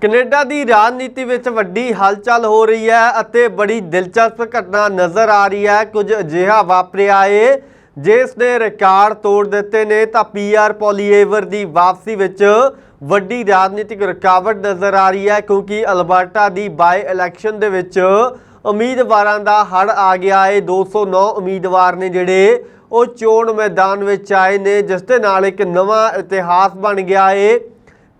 Canada ਦੀ ਰਾਜਨੀਤੀ ਵਿੱਚ ਵੱਡੀ ਹਲਚਲ ਹੋ ਰਹੀ ਹੈ ਅਤੇ ਬੜੀ ਦਿਲਚਸਪ ਘਟਨਾ ਨਜ਼ਰ ਆ ਰਹੀ ਹੈ। ਕੁਝ ਅਜਿਹਾ ਵਾਪਰਿਆ ਏ, ਜਿਸ ਨੇ ਰਿਕਾਰਡ ਤੋੜ ਦਿੱਤੇ ਨੇ। ਤਾਂ ਪੀਆਰ ਪੋਲੀਏਵਰ ਦੀ ਵਾਪਸੀ ਵਿੱਚ ਵੱਡੀ ਰਾਜਨੀਤਿਕ ਰੁਕਾਵਟ ਨਜ਼ਰ ਆ ਰਹੀ ਹੈ, ਕਿਉਂਕਿ ਅਲਬਰਟਾ ਦੀ ਬਾਈ ਇਲੈਕਸ਼ਨ ਦੇ ਵਿੱਚ ਉਮੀਦਵਾਰਾਂ ਦਾ ਹੜ ਆ ਗਿਆ ਏ। 209 ਉਮੀਦਵਾਰ ਨੇ ਜਿਹੜੇ, ਉਹ ਚੋਣ ਮੈਦਾਨ ਵਿੱਚ ਆਏ ਨੇ, ਜਿਸ ਦੇ ਨਾਲ ਇੱਕ ਨਵਾਂ ਇਤਿਹਾਸ ਬਣ ਗਿਆ ਏ।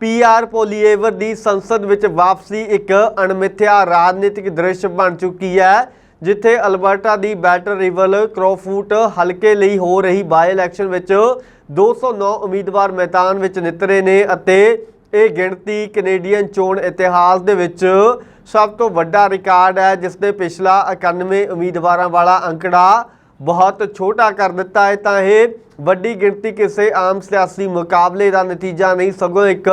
ਪੀਆਰ ਪੋਲੀਏਵਰ ਦੀ ਸੰਸਦ ਵਿੱਚ ਵਾਪਸੀ ਇੱਕ ਅਣਮਿੱਥਿਆ ਰਾਜਨੀਤਿਕ ਦ੍ਰਿਸ਼ ਬਣ ਚੁੱਕੀ ਹੈ, ਜਿੱਥੇ ਅਲਬਰਟਾ ਦੀ ਬੈਟਰ ਰਿਵਲ ਕ੍ਰੋਫੂਟ ਹਲਕੇ ਲਈ ਹੋ ਰਹੀ ਬਾਈ ਇਲੈਕਸ਼ਨ ਵਿੱਚ 209 ਉਮੀਦਵਾਰ ਮੈਦਾਨ ਵਿੱਚ ਨਿਤਰੇ ਨੇ ਅਤੇ ਇਹ ਗਿਣਤੀ ਕੈਨੇਡੀਅਨ ਚੋਣ ਇਤਿਹਾਸ ਦੇ ਵਿੱਚ ਸਭ ਤੋਂ ਵੱਡਾ ਰਿਕਾਰਡ ਹੈ ਜਿਸ ਦੇ ਪਿਛਲਾ 91 ਉਮੀਦਵਾਰਾਂ ਵਾਲਾ ਅੰਕੜਾ ਬਹੁਤ ਛੋਟਾ ਕਰ ਦਿੱਤਾ ਹੈ। ਤਾਂ ਇਹ ਵੱਡੀ ਗਿਣਤੀ ਕਿਸੇ ਆਮ ਸਿਆਸੀ ਮੁਕਾਬਲੇ ਦਾ ਨਤੀਜਾ ਨਹੀਂ, ਸਗੋਂ ਇੱਕ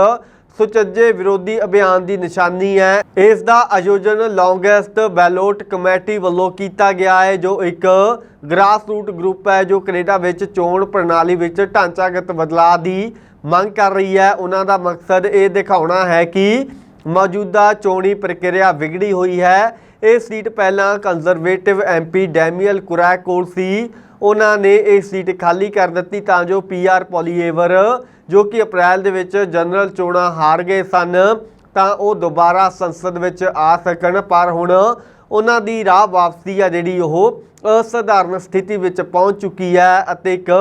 ਸੁਚੱਜੇ ਵਿਰੋਧੀ ਅਭਿਆਨ ਦੀ ਨਿਸ਼ਾਨੀ ਹੈ। ਇਸ ਦਾ ਆਯੋਜਨ ਲੌਂਗੈਸਟ ਬੈਲੋਟ ਕਮੇਟੀ ਵੱਲੋਂ ਕੀਤਾ ਗਿਆ ਹੈ, ਜੋ ਇੱਕ ਗ੍ਰਾਸ ਰੂਟ ਗਰੁੱਪ ਹੈ, ਜੋ ਕੈਨੇਡਾ ਵਿੱਚ ਚੋਣ ਪ੍ਰਣਾਲੀ ਵਿੱਚ ਢਾਂਚਾਗਤ ਬਦਲਾਅ ਦੀ ਮੰਗ ਕਰ ਰਹੀ ਹੈ। ਉਹਨਾਂ ਦਾ ਮਕਸਦ ਇਹ ਦਿਖਾਉਣਾ ਹੈ ਕਿ ਮੌਜੂਦਾ ਚੋਣੀ ਪ੍ਰਕਿਰਿਆ ਵਿਗੜੀ ਹੋਈ ਹੈ। ਇਹ ਸੀਟ ਪਹਿਲਾਂ ਕੰਜ਼ਰਵੇਟਿਵ ਐਮਪੀ ਡੈਮੀਅਲ ਕੁਰੈਕੋਲ ਸੀ। ਉਹਨਾਂ ਨੇ ਇਹ ਸੀਟ ਖਾਲੀ ਕਰ ਦਿੱਤੀ ਤਾਂ ਜੋ ਪੀਆਰ ਪੋਲੀਏਵਰ ਜੋ ਕਿ ਅਪ੍ਰੈਲ ਦੇ ਵਿੱਚ ਜਨਰਲ ਚੋਣਾਂ ਹਾਰ ਗਏ ਸਨ, ਤਾਂ ਉਹ ਦੁਬਾਰਾ ਸੰਸਦ ਵਿੱਚ ਆ ਸਕਣ। ਪਰ ਹੁਣ ਉਹਨਾਂ ਦੀ ਰਾਹ ਵਾਪਸੀ ਆ ਜਿਹੜੀ ਉਹ ਅਸਧਾਰਨ ਸਥਿਤੀ ਵਿੱਚ ਪਹੁੰਚ ਚੁੱਕੀ ਹੈ ਅਤੇ ਇੱਕ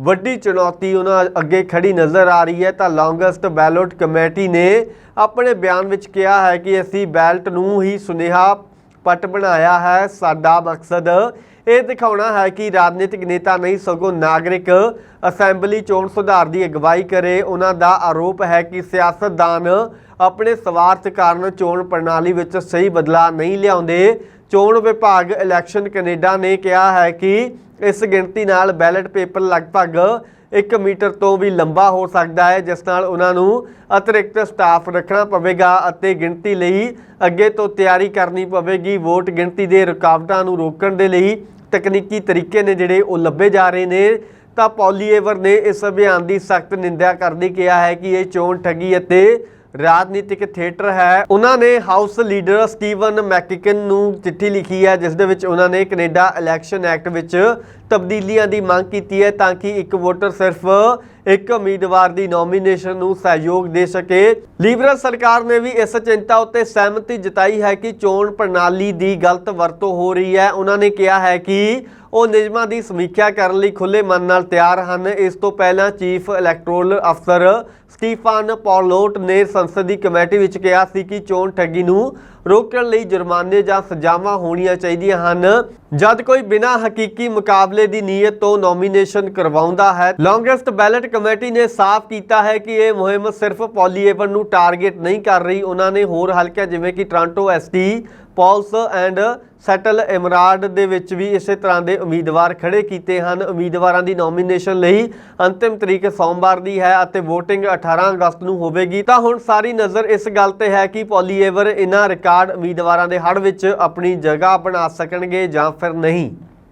ਵੱਡੀ ਚੁਣੌਤੀ ਉਹਨਾਂ ਅੱਗੇ ਖੜੀ ਨਜ਼ਰ ਆ ਰਹੀ ਹੈ। ਤਾਂ ਲੌਂਗੈਸਟ ਬੈਲੋਟ ਕਮੇਟੀ ਨੇ ਆਪਣੇ ਬਿਆਨ ਵਿੱਚ ਕਿਹਾ ਹੈ ਕਿ ਅਸੀਂ ਬੈਲਟ ਨੂੰ ਹੀ ਸੁਨੇਹਾ ਪਟ ਬਣਾਇਆ ਹੈ, ਸਾਡਾ ਮਕਸਦ ਇਹ ਦਿਖਾਉਣਾ ਹੈ ਕਿ ਰਾਜਨੀਤਿਕ ਨੇਤਾ ਨਹੀਂ, ਸਗੋਂ ਨਾਗਰਿਕ ਅਸੈਂਬਲੀ ਚੋਣ ਸੁਧਾਰ ਦੀ ਅਗਵਾਈ ਕਰੇ। ਉਹਨਾਂ ਦਾ ਆਰੋਪ ਹੈ ਕਿ ਸਿਆਸਤਦਾਨ ਆਪਣੇ ਸਵਾਰਥ ਕਾਰਨ ਚੋਣ ਪ੍ਰਣਾਲੀ ਵਿੱਚ ਸਹੀ ਬਦਲਾਅ ਨਹੀਂ ਲਿਆਉਂਦੇ। ਚੋਣ ਵਿਭਾਗ ਇਲੈਕਸ਼ਨ ਕੈਨੇਡਾ ਨੇ ਕਿਹਾ ਹੈ ਕਿ ਇਸ ਗਿਣਤੀ ਨਾਲ ਬੈਲਟ ਪੇਪਰ ਲਗਭਗ 1 ਮੀਟਰ ਤੋਂ ਵੀ ਲੰਬਾ ਹੋ ਸਕਦਾ ਹੈ, ਜਿਸ ਨਾਲ ਉਹਨਾਂ ਨੂੰ ਅਤਿਰਿਕਤ ਸਟਾਫ ਰੱਖਣਾ ਪਵੇਗਾ ਅਤੇ ਗਿਣਤੀ ਲਈ ਅੱਗੇ ਤੋਂ ਤਿਆਰੀ ਕਰਨੀ ਪਵੇਗੀ। ਵੋਟ ਗਿਣਤੀ ਦੇ ਰੁਕਾਵਟਾਂ ਨੂੰ ਰੋਕਣ ਦੇ ਲਈ ਤਕਨੀਕੀ ਤਰੀਕੇ ਨੇ ਜਿਹੜੇ ਉਹ ਲੱਭੇ ਜਾ ਰਹੇ ਨੇ। ਤਾਂ ਪੌਲੀਏਵਰ ਨੇ ਇਸ ਅਭਿਆਨ ਦੀ ਸਖਤ ਨਿੰਦਿਆ ਕਰਦੀ ਕਿਹਾ ਹੈ ਕਿ ਇਹ ਚੋਣ ਠੱਗੀ ਅਤੇ ਰਾਜਨੀਤਿਕ ਥੀਏਟਰ ਹੈ। ਉਹਨਾਂ ਨੇ ਹਾਊਸ ਲੀਡਰ ਸਟੀਵਨ ਮੈਕਿਕਨ ਨੂੰ ਚਿੱਠੀ ਲਿਖੀ ਹੈ, ਜਿਸ ਦੇ ਵਿੱਚ ਉਹਨਾਂ ਨੇ ਕੈਨੇਡਾ ਇਲੈਕਸ਼ਨ ਐਕਟ ਵਿੱਚ ਤਬਦੀਲੀਆਂ ਦੀ ਮੰਗ ਕੀਤੀ ਹੈ ਤਾਂ ਕਿ ਇੱਕ ਵੋਟਰ ਸਿਰਫ ਇੱਕ ਉਮੀਦਵਾਰ ਦੀ ਨੋਮੀਨੇਸ਼ਨ ਨੂੰ ਸਹਿਯੋਗ ਦੇ ਸਕੇ। ਲਿਬਰਲ ਸਰਕਾਰ ਨੇ ਵੀ ਇਸ ਚਿੰਤਾ ਉੱਤੇ ਸਹਿਮਤੀ ਜਤਾਈ ਹੈ ਕਿ ਚੋਣ ਪ੍ਰਣਾਲੀ ਦੀ ਗਲਤ ਵਰਤੋਂ ਹੋ ਰਹੀ ਹੈ। ਉਹਨਾਂ ਨੇ ਕਿਹਾ ਹੈ ਕਿ ਉਹ ਨਿਯਮਾਂ ਦੀ ਸਮੀਖਿਆ ਕਰਨ ਲਈ ਖੁੱਲੇ ਮਨ ਨਾਲ ਤਿਆਰ ਹਨ। ਇਸ ਤੋਂ ਪਹਿਲਾਂ chief electoral officer Stephen Paulot ਨੇ ਸੰਸਦੀ ਕਮੇਟੀ ਵਿੱਚ ਕਿਹਾ ਸੀ ਕਿ ਚੋਣ ਠੱਗੀ ਨੂੰ ਰੋਕਣ ਲਈ ਜੁਰਮਾਨੇ ਜਾਂ ਸਜ਼ਾਵਾਂ ਹੋਣੀਆਂ ਚਾਹੀਦੀਆਂ ਹਨ। ਜਦ ਕੋਈ ਬਿਨਾਂ ਹਕੀਕੀ ਮੁਕਾਬਲੇ ਦੀ ਨੀਅਤ ਤੋਂ ਨੋਮੀਨੇਸ਼ਨ ਕਰਵਾਉਂਦਾ ਹੈ ਲੌਂਗੈਸਟ ਬੈਲਟ ਕਮੇਟੀ ਨੇ ਸਾਫ਼ ਕੀਤਾ ਹੈ ਕਿ ਇਹ ਮੁਹਿੰਮ ਸਿਰਫ ਪੋਲੀਏਵਰ ਨੂੰ ਟਾਰਗੇਟ ਨਹੀਂ ਕਰ ਰਹੀ। ਉਹਨਾਂ ਨੇ ਹੋਰ ਹਲਕਿਆਂ ਜਿਵੇਂ ਕਿ ਟ੍ਰਾਂਟੋ ਐਸਟੀ ਪੌਲਸ ਐਂਡ ਸੈਟਲ ਇਮਰਾਡ ਦੇ ਵਿੱਚ ਵੀ ਇਸੇ ਤਰ੍ਹਾਂ ਦੇ ਉਮੀਦਵਾਰ ਖੜੇ ਕੀਤੇ ਹਨ। ਉਮੀਦਵਾਰਾਂ ਦੀ ਨੋਮੀਨੇਸ਼ਨ ਲਈ ਅੰਤਿਮ ਤਰੀਕ ਸੋਮਵਾਰ ਦੀ ਹੈ ਅਤੇ VOTING 18 ਅਗਸਤ ਨੂੰ ਹੋਵੇਗੀ। ਤਾਂ ਹੁਣ ਸਾਰੀ ਨਜ਼ਰ ਇਸ ਗੱਲ ਤੇ ਹੈ ਕਿ ਪੋਲੀਏਵਰ ਇਹਨਾਂ ਰਿਕਾਰਡ ਉਮੀਦਵਾਰਾਂ ਦੇ ਹੜ ਵਿੱਚ ਆਪਣੀ ਜਗ੍ਹਾ ਬਣਾ ਸਕਣਗੇ ਜਾਂ ਫਿਰ ਨਹੀਂ।